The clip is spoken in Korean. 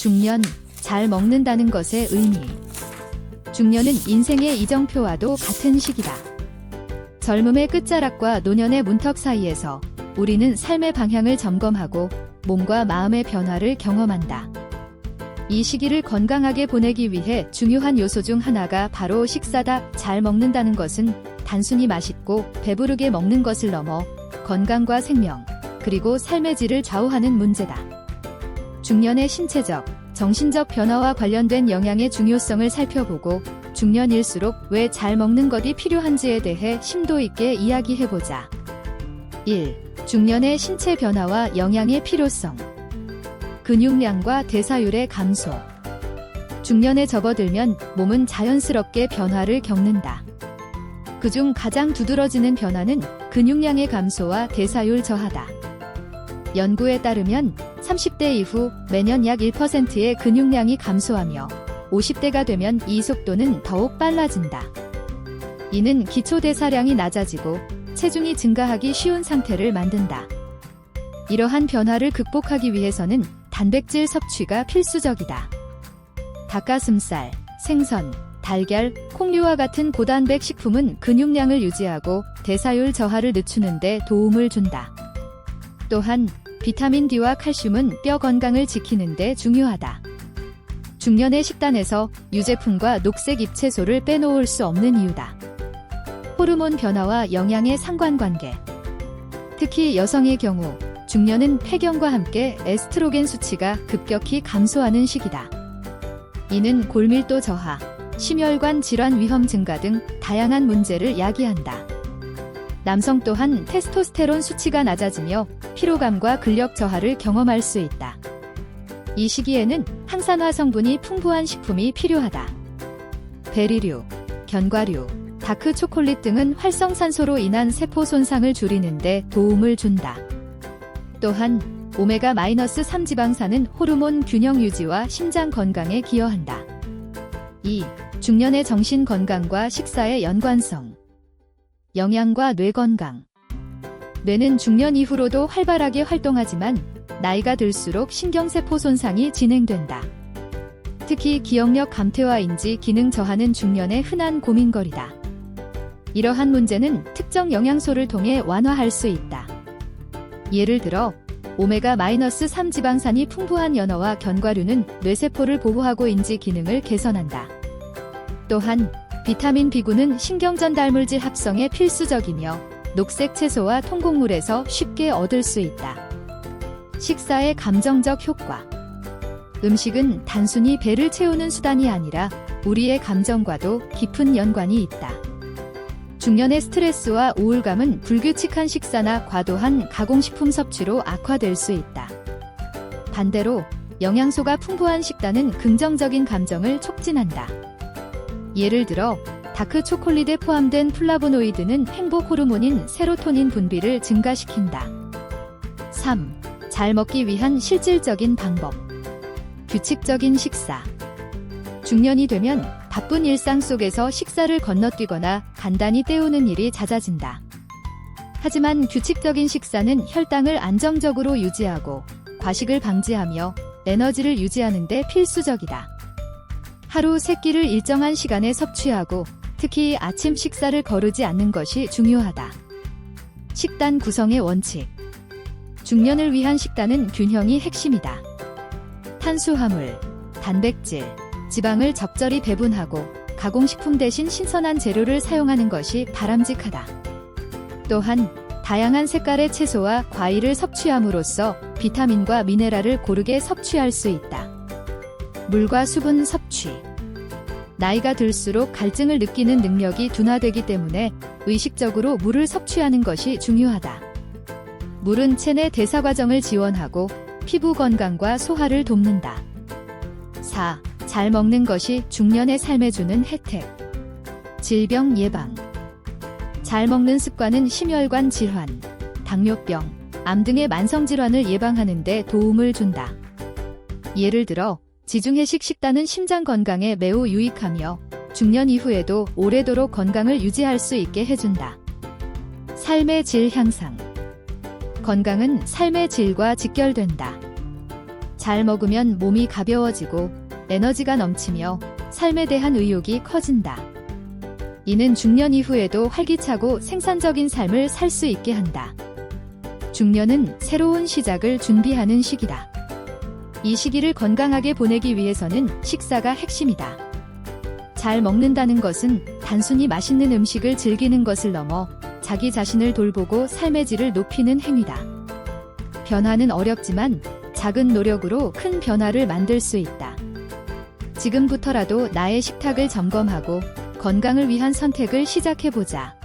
중년, 잘 먹는다는 것의 의미. 중년은 인생의 이정표와도 같은 시기다. 젊음의 끝자락과 노년의 문턱 사이에서 우리는 삶의 방향을 점검하고 몸과 마음의 변화를 경험한다. 이 시기를 건강하게 보내기 위해 중요한 요소 중 하나가 바로 식사다. 잘 먹는다는 것은 단순히 맛있고 배부르게 먹는 것을 넘어 건강과 생명, 그리고 삶의 질을 좌우하는 문제다. 중년의 신체적, 정신적 변화와 관련된 영양의 중요성을 살펴보고 중년일수록 왜 잘 먹는 것이 필요한지에 대해 심도 있게 이야기해보자. 1. 중년의 신체 변화와 영양의 필요성. 근육량과 대사율의 감소. 중년에 접어들면 몸은 자연스럽게 변화를 겪는다. 그중 가장 두드러지는 변화는 근육량의 감소와 대사율 저하다. 연구에 따르면 30대 이후 매년 약 1%의 근육량이 감소하며 50대가 되면 이 속도는 더욱 빨라진다. 이는 기초대사량이 낮아지고 체중이 증가하기 쉬운 상태를 만든다. 이러한 변화를 극복하기 위해서는 단백질 섭취가 필수적이다. 닭가슴살, 생선, 달걀, 콩류와 같은 고단백 식품은 근육량을 유지하고 대사율 저하를 늦추는데 도움을 준다. 또한 비타민 D와 칼슘은 뼈 건강을 지키는데 중요하다. 중년의 식단에서 유제품과 녹색 잎채소를 빼놓을 수 없는 이유다. 호르몬 변화와 영양의 상관관계. 특히 여성의 경우 중년은 폐경과 함께 에스트로겐 수치가 급격히 감소하는 시기다. 이는 골밀도 저하, 심혈관 질환 위험 증가 등 다양한 문제를 야기한다. 남성 또한 테스토스테론 수치가 낮아지며 피로감과 근력 저하를 경험할 수 있다. 이 시기에는 항산화 성분이 풍부한 식품이 필요하다. 베리류, 견과류, 다크 초콜릿 등은 활성산소로 인한 세포 손상을 줄이는데 도움을 준다. 또한 오메가-3 지방산은 호르몬 균형 유지와 심장 건강에 기여한다. 2. 중년의 정신 건강과 식사의 연관성. 영양과 뇌 건강. 뇌는 중년 이후로도 활발하게 활동하지만 나이가 들수록 신경세포 손상이 진행된다. 특히 기억력 감퇴와 인지 기능 저하는 중년의 흔한 고민거리다. 이러한 문제는 특정 영양소를 통해 완화할 수 있다. 예를 들어 오메가-3 지방산이 풍부한 연어와 견과류는 뇌세포를 보호하고 인지 기능을 개선한다. 또한 비타민 B군은 신경전달물질 합성에 필수적이며 녹색 채소와 통곡물에서 쉽게 얻을 수 있다. 식사의 감정적 효과. 음식은 단순히 배를 채우는 수단이 아니라 우리의 감정과도 깊은 연관이 있다. 중년의 스트레스와 우울감은 불규칙한 식사나 과도한 가공식품 섭취로 악화될 수 있다. 반대로 영양소가 풍부한 식단은 긍정적인 감정을 촉진한다. 예를 들어 다크 초콜릿에 포함된 플라보노이드는 행복 호르몬인 세로토닌 분비를 증가시킨다. 3. 잘 먹기 위한 실질적인 방법. 규칙적인 식사. 중년이 되면 바쁜 일상 속에서 식사를 건너뛰거나 간단히 때우는 일이 잦아진다. 하지만 규칙적인 식사는 혈당을 안정적으로 유지하고 과식을 방지하며 에너지를 유지하는 데 필수적이다. 하루 세 끼를 일정한 시간에 섭취하고 특히 아침 식사를 거르지 않는 것이 중요하다. 식단 구성의 원칙. 중년을 위한 식단은 균형이 핵심이다. 탄수화물, 단백질, 지방을 적절히 배분하고 가공식품 대신 신선한 재료를 사용하는 것이 바람직하다. 또한 다양한 색깔의 채소와 과일을 섭취함으로써 비타민과 미네랄을 고르게 섭취할 수 있다. 물과 수분 섭 취. 나이가 들수록 갈증을 느끼는 능력이 둔화되기 때문에 의식적으로 물을 섭취하는 것이 중요하다. 물은 체내 대사 과정을 지원하고 피부 건강과 소화를 돕는다. 4. 잘 먹는 것이 중년의 삶에 주는 혜택. 질병 예방. 잘 먹는 습관은 심혈관 질환, 당뇨병, 암 등의 만성 질환을 예방하는 데 도움을 준다. 예를 들어 지중해식 식단은 심장 건강에 매우 유익하며 중년 이후에도 오래도록 건강을 유지할 수 있게 해준다. 삶의 질 향상. 건강은 삶의 질과 직결된다. 잘 먹으면 몸이 가벼워지고 에너지가 넘치며 삶에 대한 의욕이 커진다. 이는 중년 이후에도 활기차고 생산적인 삶을 살 수 있게 한다. 중년은 새로운 시작을 준비하는 시기다. 이 시기를 건강하게 보내기 위해서는 식사가 핵심이다. 잘 먹는다는 것은 단순히 맛있는 음식을 즐기는 것을 넘어 자기 자신을 돌보고 삶의 질을 높이는 행위다. 변화는 어렵지만 작은 노력으로 큰 변화를 만들 수 있다. 지금부터라도 나의 식탁을 점검하고 건강을 위한 선택을 시작해보자.